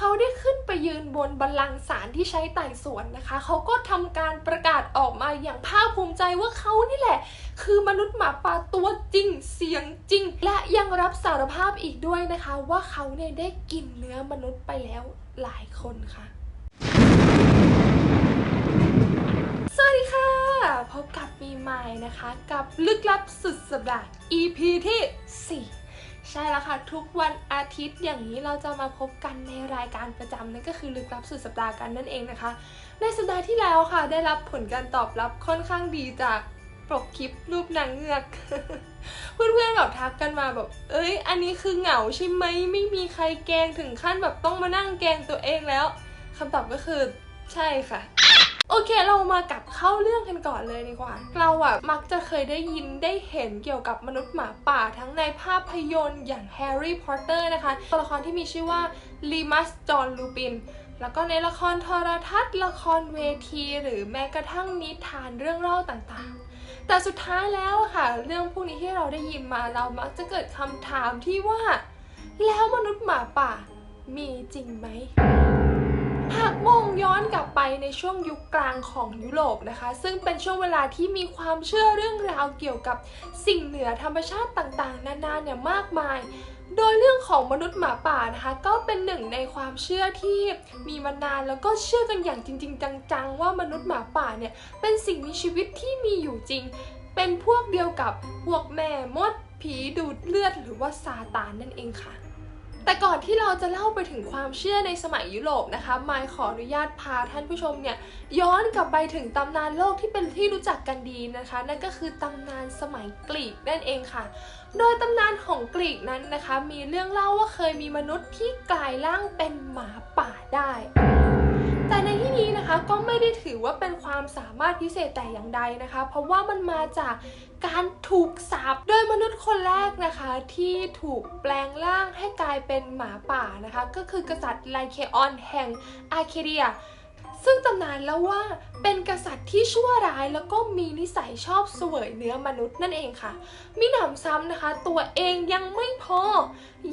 เขาได้ขึ้นไปยืนบนบัลลังก์ศาลที่ใช้ไต่สวนนะคะ เขาก็ทำการประกาศออกมาอย่างภาคภูมิใจว่าเขานี่แหละ คือมนุษย์หมาป่าตัวจริงเสียงจริง และยังรับสารภาพอีกด้วยนะคะ ว่าเขาเนี่ยได้กินเนื้อมนุษย์ไปแล้วหลายคนค่ะสวัสดีค่ะ พบกับมีไมล์นะคะ กับลึกลับสุดสัปดาห์ EP ที่ 4 ใช่แล้วค่ะ ทุกวันอาทิตย์อย่างนี้เราจะมาพบกันในรายการประจำนั่นก็คือลึกลับสุดสัปดาห์กันนั่นเองนะคะ ในสัปดาห์ที่แล้วค่ะ ได้รับผลการตอบรับค่อนข้างดีจากปกคลิปรูปนางเงือก เพื่อนๆแบบทักกันมาแบบ เอ้ย อันนี้คือเหงาใช่ไหมไม่มีใครแกงถึงขั้นแบบต้องมานั่งแกงตัวเองแล้วคำตอบก็คือใช่ค่ะ โอเคเรามากับเข้าเรื่องกันก่อนเลยดีกว่า เราอะมักจะเคยได้ยินได้เห็นเกี่ยวกับมนุษย์หมาป่าทั้งในภาพยนตร์อย่างแฮร์รี่พอตเตอร์นะคะตัวละครที่มีชื่อว่าลีมัสจอห์นลูปินแล้วก็ในละครโทรทัศน์ ละครเวที หรือแม้กระทั่งนิทานเรื่องเล่าต่างๆ แต่สุดท้ายแล้วค่ะ เรื่องพวกนี้ที่เราได้ยินมาเรามักจะเกิดคำถามที่ว่า แล้วมนุษย์หมาป่ามีจริงไหม หากมองย้อนกลับไปในช่วงยุคกลางของยุโรปนะคะ ซึ่งเป็นช่วงเวลาที่มีความเชื่อเรื่องราวเกี่ยวกับสิ่งเหนือธรรมชาติต่างๆ นานาเนี่ยมากมาย โดยเรื่องของมนุษย์หมาป่านะคะก็เป็นหนึ่งในความเชื่อที่มีมานานแล้วก็เชื่อกันอย่างจริง ๆ จังๆ ว่ามนุษย์หมาป่าเนี่ยเป็นสิ่งมีชีวิตที่มีอยู่จริง เป็นพวกเดียวกับพวกแม่มดผีดูดเลือดหรือว่าซาตานนั่นเองค่ะ แต่ก่อนที่เราจะเล่าไปถึงความเชื่อในสมัยยุโรปนะคะมายขออนุญาตพาท่านผู้ชมเนี่ยย้อนกลับไปถึงตำนานโลกที่เป็นที่รู้จักกันดีนะคะ นั่นก็คือตำนานสมัยกรีกนั่นเองค่ะ โดยตำนานของกรีกนั้นนะคะ มีเรื่องเล่าว่าเคยมีมนุษย์ที่กลายร่างเป็นหมาป่าได้แต่ในที่นี้นะคะก็ไม่ได้ถือว่าเป็นความสามารถพิเศษแต่อย่างใดนะคะ เพราะว่ามันมาจาก การถูกสาปโดยมนุษย์คนแรกนะคะที่ถูกแปลงร่างให้กลายเป็นหมาป่านะคะ ก็คือกษัตริย์ไลเคออนแห่งอาร์เคเดียซึ่งตำนานแล้วว่าเป็นกษัตริย์ที่ชั่วร้ายแล้วก็มีนิสัยชอบเสวยเนื้อมนุษย์นั่นเองค่ะมิหนำซ้ำนะคะ ตัวเองยังไม่พอ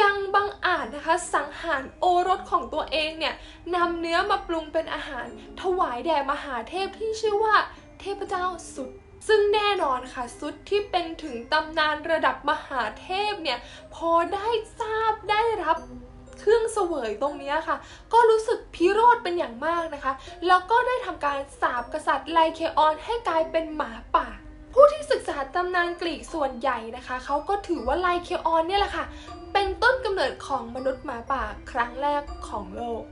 ยังบังอาจนะคะ สังหารโอรสของตัวเองเนี่ยนำเนื้อมาปรุงเป็นอาหาร ถวายแด่มหาเทพที่ชื่อว่าเทพเจ้าสุด ซึ่งแน่นอนค่ะสุดที่เป็นถึงตำนานระดับมหาเทพเนี่ยพอได้ทราบได้รับเครื่องเสวยตรงนี้ค่ะ ก็รู้สึกพิโรธเป็นอย่างมากนะคะ แล้วก็ได้ทำการสาบกษัตริย์ไลเคออนให้กลายเป็นหมาป่าผู้ที่ศึกษาตำนานกรีกส่วนใหญ่นะคะ เขาก็ถือว่าไลเคออนเนี่ยแหละค่ะ เป็นต้นกำเนิดของมนุษย์หมาป่าครั้งแรกของโลก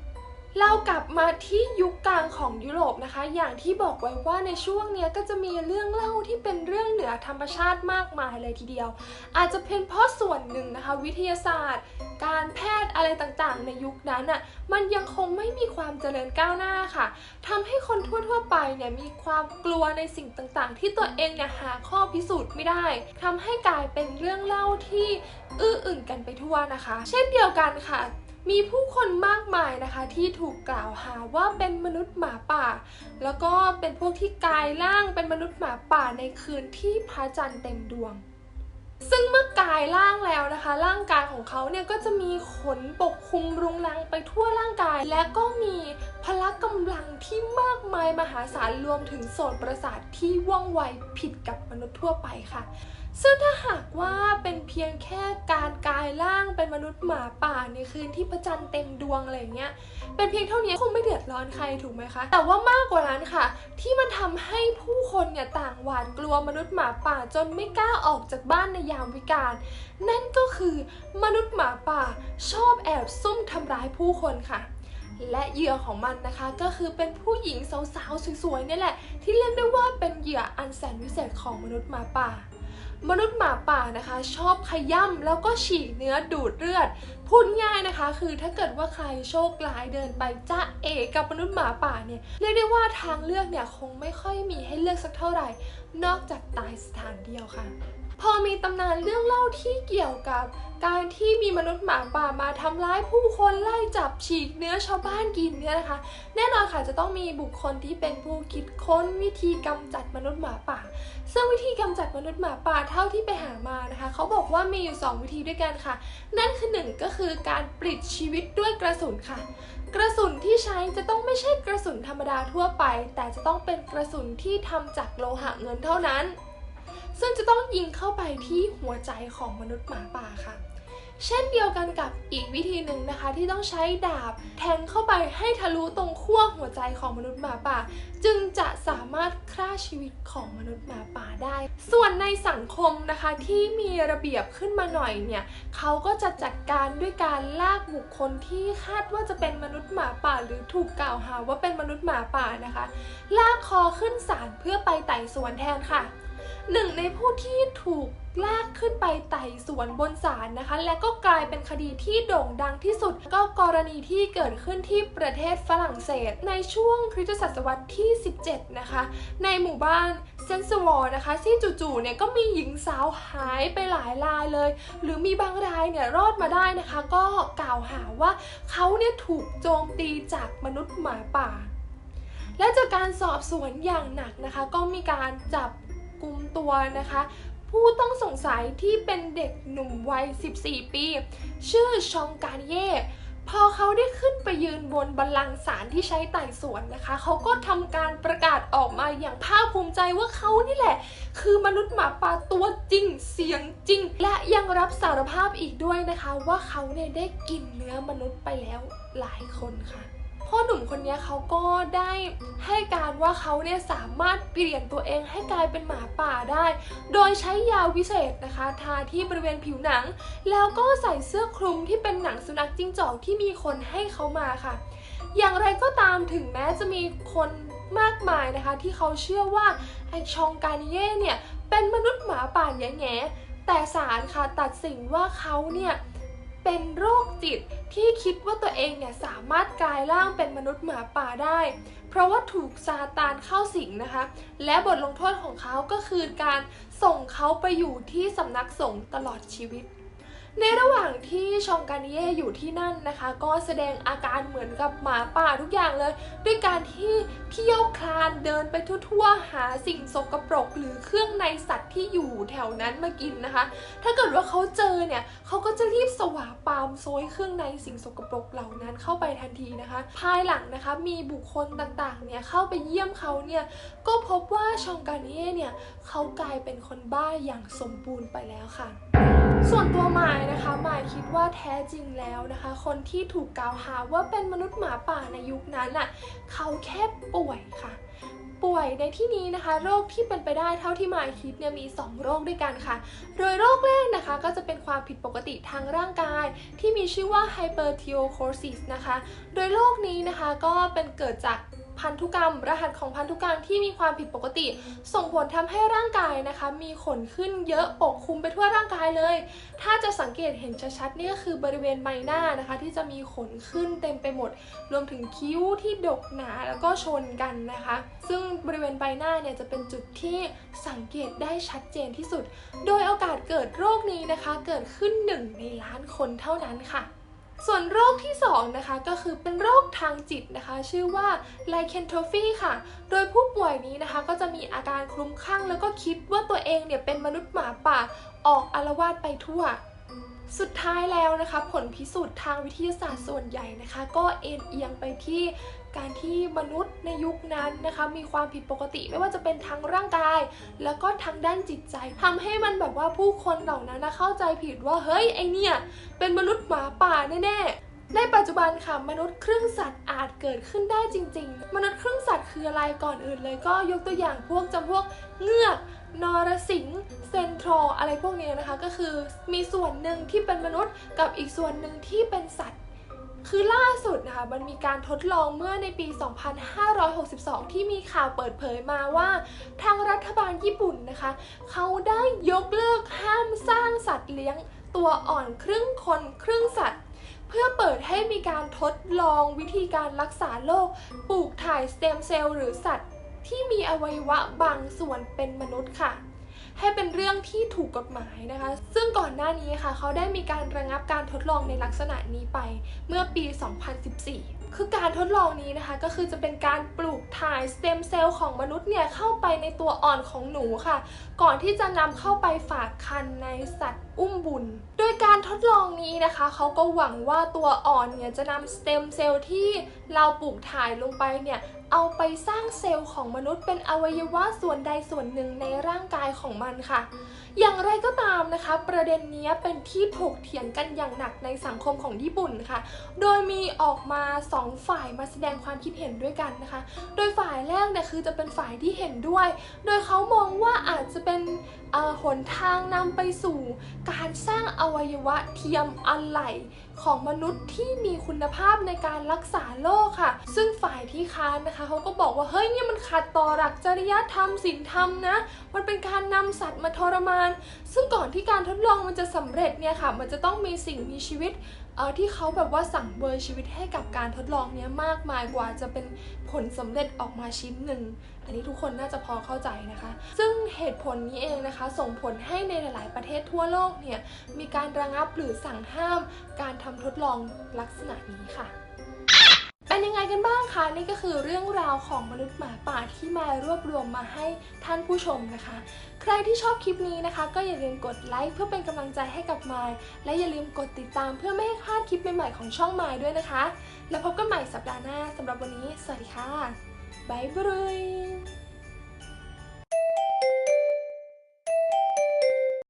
เรากลับมาที่ยุคกลางของยุโรปนะคะ อย่างที่บอกไว้ว่าในช่วงนี้ก็จะมีเรื่องเล่าที่เป็นเรื่องเหนือธรรมชาติมากมายเลยทีเดียว อาจจะเป็นเพราะส่วนหนึ่งนะคะ วิทยาศาสตร์ การแพทย์อะไรต่างๆ ในยุคนั้นอะมันยังคงไม่มีความเจริญก้าวหน้าค่ะทำให้คนทั่วๆไปเนี่ยมีความกลัวในสิ่งต่างๆ ที่ตัวเองเนี่ยหาข้อพิสูจน์ไม่ได้ทำให้กลายเป็นเรื่องเล่าที่อื้ออึงกันไปทั่วนะคะ เช่นเดียวกันค่ะ มีผู้คนมากมายนะคะที่ถูกกล่าวหาว่าเป็นมนุษย์หมาป่า แล้วก็เป็นพวกที่กลายร่างเป็นมนุษย์หมาป่าในคืนที่พระจันทร์เต็มดวง ซึ่งเมื่อกายร่างแล้วนะคะ ร่างกายของเขาเนี่ยก็จะมีขนปกคลุมรุงรังไปทั่วร่างกาย และก็มีพละกำลังที่มากมายมหาศาลรวมถึงโสตประสาทที่ว่องไวผิดกับมนุษย์ทั่วไปค่ะ ซึ่งถ้าหากว่าเป็น พียงแค่การกายร่างเป็นมนุษย์หมาป่าในคืนที่พระจันทร์เต็มดวงอะไรเงี้ย เป็นเพียงเท่านี้คงไม่เดือดร้อนใครถูกไหมคะ แต่ว่ามากกว่านั้นค่ะ ที่มันทำให้ผู้คนเนี่ยต่างหวาดกลัวมนุษย์หมาป่าจนไม่กล้าออกจากบ้านในยามวิกาล นั่นก็คือมนุษย์หมาป่าชอบแอบซุ่มทำร้ายผู้คนค่ะและเหยื่อของมันนะคะก็คือเป็นผู้หญิงสาวๆสวยๆนี่แหละ ที่เรียกได้ว่าเป็นเหยื่ออันแสนวิเศษของมนุษย์หมาป่า มนุษย์หมาป่านะคะ ชอบขย่ำแล้วก็ฉีกเนื้อดูดเลือด พูดง่ายนะคะ คือถ้าเกิดว่าใครโชคร้ายเดินไปจ้าเอกับมนุษย์หมาป่าเนี่ยเรียกได้ว่าทางเลือกเนี่ยคงไม่ค่อยมีให้เลือกสักเท่าไหร่ นอกจากตายสถานเดียวค่ะ พอมีตำนานเรื่องเล่าที่เกี่ยวกับ การที่มีมนุษย์หมาป่ามาทำร้ายผู้คนไล่จับฉีกเนื้อชาวบ้านกินเนี่ยนะคะ แน่นอนค่ะจะต้องมีบุคคลที่เป็นผู้คิดค้นวิธีกำจัดมนุษย์หมาป่า ซึ่งวิธีกำจัดมนุษย์หมาป่าเท่าที่ไปหามานะคะ เขาบอกว่ามีอยู่ 2 วิธีด้วยกันค่ะ นั่นคือหนึ่งก็คือการปลิดชีวิตด้วยกระสุนค่ะ กระสุนที่ใช้จะต้องไม่ใช่กระสุนธรรมดาทั่วไป แต่จะต้องเป็นกระสุนที่ทำจากโลหะเงินเท่านั้น ซึ่งจะต้องยิงเข้าไปที่หัวใจของมนุษย์หมาป่าค่ะ เช่นเดียวกันกับอีกวิธีหนึ่งนะคะที่ต้องใช้ดาบแทงเข้าไปให้ทะลุตรงขั้วหัวใจของมนุษย์หมาป่า จึงจะสามารถฆ่าชีวิตของมนุษย์หมาป่าได้ ส่วนในสังคมนะคะที่มีระเบียบขึ้นมาหน่อยเนี่ยเขาก็จะจัดการด้วยการลากบุคคลที่คาดว่าจะเป็นมนุษย์หมาป่า หรือถูกกล่าวหาว่าเป็นมนุษย์หมาป่านะคะ ลากคอขึ้นศาลเพื่อไปไต่สวนแทนค่ะ หนึ่งในผู้ที่ถูกลากขึ้นไปไต่สวนบนศาลนะคะ และก็กลายเป็นคดีที่โด่งดังที่สุด ก็กรณีที่เกิดขึ้นที่ประเทศฝรั่งเศส ในช่วงคริสตศตวรรษที่ 17 นะคะ ในหมู่บ้านเซนสวอร์นะคะที่จู่ๆเนี่ยก็มีหญิงสาวหายไปหลายรายเลย หรือมีบางรายเนี่ยรอดมาได้นะคะ ก็กล่าวหาว่าเขาเนี่ยถูกโจมตีจากมนุษย์หมาป่าและจากการสอบสวนอย่างหนักนะคะ ก็มีการจับ กลุ่มตัวนะคะ ผู้ต้องสงสัยที่เป็นเด็กหนุ่มวัย 14 ปี ชื่อชองการเย่พอเขาได้ขึ้นไปยืนบนบัลลังก์ศาลที่ใช้ไต่สวนนะคะ เขาก็ทำการประกาศออกมาอย่างภาคภูมิใจว่าเขานี่แหละ คือมนุษย์หมาป่าตัวจริงเสียงจริง และยังรับสารภาพอีกด้วยนะคะ ว่าเขาเนี่ยได้กินเนื้อมนุษย์ไปแล้วหลายคนค่ะ พ่อหนุ่มคนนี้เขาก็ได้ให้การว่าเขาเนี่ยสามารถเปลี่ยนตัวเองให้กลายเป็นหมาป่าได้ โดยใช้ยาวิเศษนะคะ ทาที่บริเวณผิวหนัง แล้วก็ใส่เสื้อคลุมที่เป็นหนังสุนัขจิ้งจอกที่มีคนให้เขามาค่ะ อย่างไรก็ตามถึงแม้จะมีคนมากมายนะคะ ที่เขาเชื่อว่าไอชองการเย่เนี่ยเป็นมนุษย์หมาป่าแง่แต่ศาลค่ะตัดสินว่าเขาเนี่ย เป็นโรคจิตที่คิดว่าตัวเองเนี่ยสามารถกลายร่างเป็นมนุษย์หมาป่าได้ เพราะว่าถูกซาตานเข้าสิงนะคะ และบทลงโทษของเขาก็คือการส่งเขาไปอยู่ที่สำนักสงฆ์ตลอดชีวิต ในระหว่างที่ชองการเย่อยู่ที่นั่นนะคะ ก็แสดงอาการเหมือนกับหมาป่าทุกอย่างเลย ด้วยการที่เที่ยวคลานเดินไปทั่วๆ หาสิ่งสกปรก หรือเครื่องในสัตว์ที่อยู่แถวนั้นมากินนะคะ ถ้าเกิดว่าเขาเจอเนี่ยเขาก็จะรีบสวาปามโซยเครื่องในสิ่งสกปรกเหล่านั้นเข้าไปทันทีนะคะ ภายหลังนะคะมีบุคคลต่างๆเนี่ยเข้าไปเยี่ยมเขาเนี่ยก็พบว่าชองการเย่เนี่ยเขากลายเป็นคนบ้าอย่างสมบูรณ์ไปแล้วค่ะ ส่วนตัวมายนะคะหมายคิดว่าแท้จริงแล้วนะคะ คนที่ถูกกล่าวหาว่าเป็นมนุษย์หมาป่าในยุคนั้นน่ะเขาแค่ป่วยค่ะ ป่วยในที่นี้นะคะ โรคที่เป็นไปได้เท่าที่หมายคิดเนี่ยมี 2 โรคด้วยกันค่ะ โดยโรคแรกนะคะก็จะเป็นความผิดปกติทางร่างกาย ที่มีชื่อว่า hyperthyroidosis นะคะ โดยโรคนี้นะคะก็เป็นเกิดจาก พันธุกรรม รหัสของพันธุกรรมที่มีความผิดปกติ ส่งผลทำให้ร่างกายนะคะ มีขนขึ้นเยอะปกคลุมไปทั่วร่างกายเลย ถ้าจะสังเกตเห็นชัดๆนี่ก็คือบริเวณใบหน้านะคะ ที่จะมีขนขึ้นเต็มไปหมด รวมถึงคิ้วที่ดกหนาแล้วก็ชนกันนะคะ ซึ่งบริเวณใบหน้าเนี่ยจะเป็นจุดที่สังเกตได้ชัดเจนที่สุด โดยโอกาสเกิดโรคนี้นะคะ เกิดขึ้นหนึ่งในล้านคนเท่านั้นค่ะ ส่วนโรคที่2นะคะก็คือเป็นโรคทางจิตนะคะ ชื่อว่า lycanthropy ค่ะ โดยผู้ป่วยนี้นะคะก็จะมีอาการคลุ้มคลั่ง แล้วก็คิดว่าตัวเองเนี่ยเป็นมนุษย์หมาป่าออกอารวาสไปทั่ว สุดท้ายแล้วนะคะผลพิสูจน์ทางวิทยาศาสตร์ส่วนใหญ่นะคะ ก็เอ็นเอียงไปที่การที่มนุษย์ในยุคนั้นนะคะ มีความผิดปกติไม่ว่าจะเป็นทางร่างกาย แล้วก็ทางด้านจิตใจทำให้มันแบบว่าผู้คนเหล่านั้นนะเข้าใจผิดว่าเฮ้ยไอเนี่ยเป็นมนุษย์หมาป่าแน่ๆในปัจจุบันค่ะมนุษย์ครึ่งสัตว์อาจเกิดขึ้นได้จริง ๆ มนุษย์ครึ่งสัตว์คืออะไรก่อนอื่นเลยก็ยกตัวอย่างพวกจำพวกเงือก นรสิง เซนโทรอะไรพวกนี้นะคะ ก็คือมีส่วนหนึ่งที่เป็นมนุษย์กับอีกส่วนหนึ่งที่เป็นสัตว์คือล่าสุดนะคะมันมีการทดลองเมื่อในปี 2562 ที่มีข่าวเปิดเผยมาว่า ทางรัฐบาลญี่ปุ่นนะคะ เขาได้ยกเลิกห้ามสร้างสัตว์เลี้ยงตัวอ่อนครึ่งคนครึ่งสัตว์ เพื่อเปิดให้มีการทดลองวิธีการรักษาโรคปลูกถ่ายสเต็มเซลล์หรือสัตว์ ที่มีอวัยวะบางส่วนเป็นมนุษย์ค่ะ ให้เป็นเรื่องที่ถูกกฎหมายนะคะ ซึ่งก่อนหน้านี้ค่ะ เขาได้มีการระงับการทดลองในลักษณะนี้ไปเมื่อปี 2014 คือการทดลองนี้นะคะ ก็คือจะเป็นการปลูกถ่ายสเต็มเซลล์ของมนุษย์เนี่ย เข้าไปในตัวอ่อนของหนูค่ะ ก่อนที่จะนำเข้าไปฝากคันในสัตว์อุ้มบุญ โดยการทดลองนี้นะคะ เขาก็หวังว่าตัวอ่อนเนี่ยจะนำสเต็มเซลล์ที่เราปลูกถ่ายลงไปเนี่ย เอาไปสร้างเซลล์ของมนุษย์เป็นอวัยวะส่วนใดส่วนหนึ่งในร่างกายของมันค่ะ อย่างไรก็ตามนะคะ ประเด็นนี้เป็นที่ถกเถียงกันอย่างหนักในสังคมของญี่ปุ่นค่ะ โดยมีออกมาสองฝ่ายมาแสดงความคิดเห็นด้วยกันนะคะ โดยฝ่ายแรกเนี่ยคือจะเป็นฝ่ายที่เห็นด้วย โดยเขามองว่าอาจจะเป็นหนทางนำไปสู่ การสร้างอวัยวะเทียมอะไหล่ ของมนุษย์ที่มีคุณภาพในการรักษาโรคค่ะ ซึ่งฝ่ายที่ค้านนะคะเขาก็บอกว่าเฮ้ยเนี่ยมันขัดต่อหลักจริยธรรมศีลธรรมนะ มันเป็นการนำสัตว์มาทรมาน ซึ่งก่อนที่การทดลองมันจะสำเร็จเนี่ยค่ะมันจะต้องมีสิ่งมีชีวิตเออที่เขาแบบว่าสั่งเบอร์ชีวิตให้กับการทดลองเนี้ยมากมายกว่าจะเป็นผลสำเร็จออกมาชิ้นหนึ่ง อันนี้ทุกคนน่าจะพอเข้าใจนะคะ ซึ่งเหตุผลนี้เองนะคะ ส่งผลให้ในหลาย ๆ ประเทศทั่วโลกเนี่ยมีการระงับหรือสั่งห้ามการทำทดลองลักษณะนี้ค่ะ เป็นยังไงกันบ้างคะ นี่ก็คือเรื่องราวของมนุษย์หมาป่าที่มารวบรวมมาให้ท่านผู้ชมนะคะ ใครที่ชอบคลิปนี้นะคะ ก็อย่าลืมกดไลค์เพื่อเป็นกำลังใจให้กับมายและอย่าลืมกดติดตามเพื่อไม่ให้พลาดคลิปใหม่ๆของช่องมายด้วยนะคะ แล้วพบกันใหม่สัปดาห์หน้าสำหรับวันนี้ สวัสดีค่ะบายบาย